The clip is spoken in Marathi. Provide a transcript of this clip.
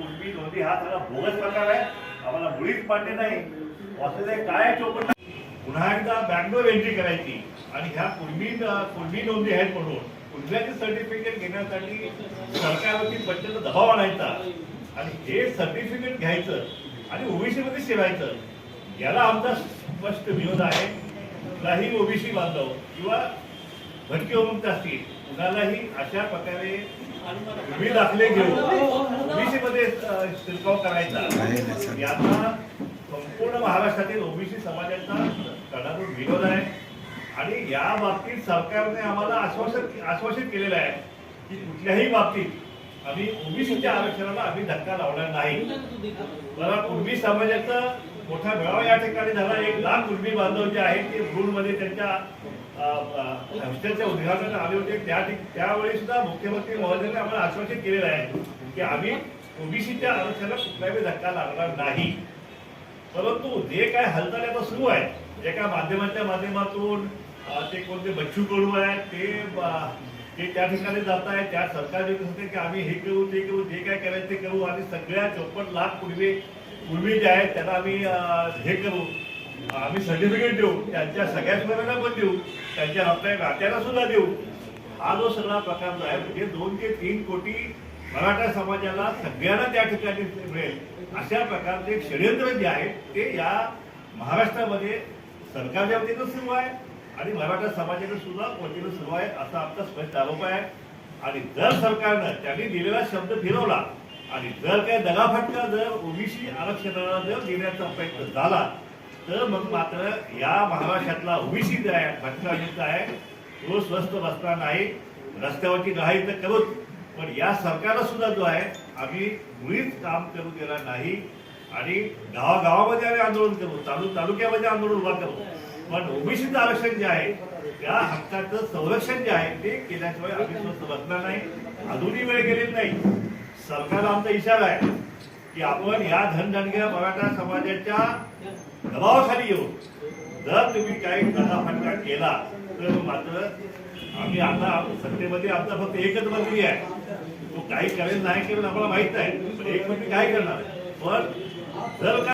कुणबी नोंदी हा सगळा बोगस प्रकार आहे. आम्हाला मुळीच मान्य नाही. असं काय चोपट पुन्हा एकदा बँगलोर एंट्री करायची. आणि ह्या कुणबी कुणबी नोंदी आहेत म्हणून कुणब्याचे सर्टिफिकेट घेण्यासाठी सरकारवरती प्रचंड दबाव आणायचा. आणि हे सर्टिफिकेट घ्यायचं आणि ओबीसी मध्ये शिरायचं. याला आमचा स्पष्ट विरोध आहे. कुठलाही ओबीसी बांधव किंवा भटके उमुक्त असतील कुणालाही अशा प्रकारे तुम्ही दाखले घेऊन ओबीसी मध्ये शिरकाव करायचा. यांना संपूर्ण महाराष्ट्रातील ओबीसी समाजाचा कडाडून विरोध आहे. आणि या बाबतीत सरकारने आम्हाला आश्वासन आश्वासित केलेलं आहे की कुठल्याही बाबतीत आम्ही ओबीसीच्या आरक्षणाला आम्ही धक्का लावणार नाही. मला कुणबी समाजाचा मोठा मेळावा या ठिकाणी झाला. एक लाख कुणबी बांधव जे आहेत ते मध्ये त्यांच्या अ, अ, हॉस्टेलच्या उद्घाटनाला आले होते. त्या त्यावेळी सुद्धा मुख्यमंत्री महोदयांनी आम्हाला आश्वासित केलेलं आहे की आम्ही ओबीसीच्या आरक्षणाला कुठलाही धक्का लागणार नाही. परंतु जे काय हालचाल आता सुरू आहे एका माध्यमाच्या माध्यमातून ते कोणते बच्चू कडू आहेत ते ते त्या ठिकाणी जात आहे त्या सरकार जे म्हणते की आम्ही हे करू ते करू जे काय करायचं ते करू. आणि सगळ्या चौपट लाख पूर्वी पूर्वी जे आहेत त्यांना आम्ही हे करू. आम्ही सर्टिफिकेट देऊ. त्यांच्या सगळ्याच मुलांना पण देऊ. त्यांच्या आपल्या नात्याला सुद्धा देऊ. हा जो सगळा प्रकार जो आहे म्हणजे दोन ते तीन कोटी मराठा समाजाला सगळ्यांना त्या ठिकाणी मिळेल. अशा प्रकारचे षडयंत्र जे आहे ते या महाराष्ट्रामध्ये सरकारच्या वतीनं सुरू आहे आणि मराठा समाजाने सुद्धा वतीनं सुरू आहे असा आमचा स्पष्ट आरोप आहे. आणि जर सरकारनं त्यांनी दिलेला शब्द फिरवला आणि जर काय दगाफटका जर ओबीसी आरक्षणाला जर देण्याचा प्रयत्न झाला तर मग मात्र या महाराष्ट्रातला ओबीसी जो आहे भटका आहे तो स्वस्त बसणार नाही. रस्त्यावरची लढाई तर करूच पण या सरकारला सुद्धा जो आहे आम्ही मुळीच काम करू देणार नाही. आणि गावागावामध्ये आम्ही आंदोलन करू तालु तालुक्यामध्ये आंदोलन उभा करू. पण ओबीसीचं आरक्षण जे आहे त्या हक्काचं संरक्षण जे आहे ते केल्याशिवाय आम्ही स्वस्त बसणार नाही. अजूनही वेळ गेलेली नाही. सरकारला आमचा इशारा आहे की आपण या धनदणग्या मराठा समाजाच्या दबावाखाली येऊन जर तुम्ही काही फटका केला तर मात्र आम्ही आता सत्तेमध्ये आमचा फक्त एकच मंत्री आहे. तो काही करेल नाही करेल आम्हाला माहीत नाही पण एक मंत्री काय करणार पण जर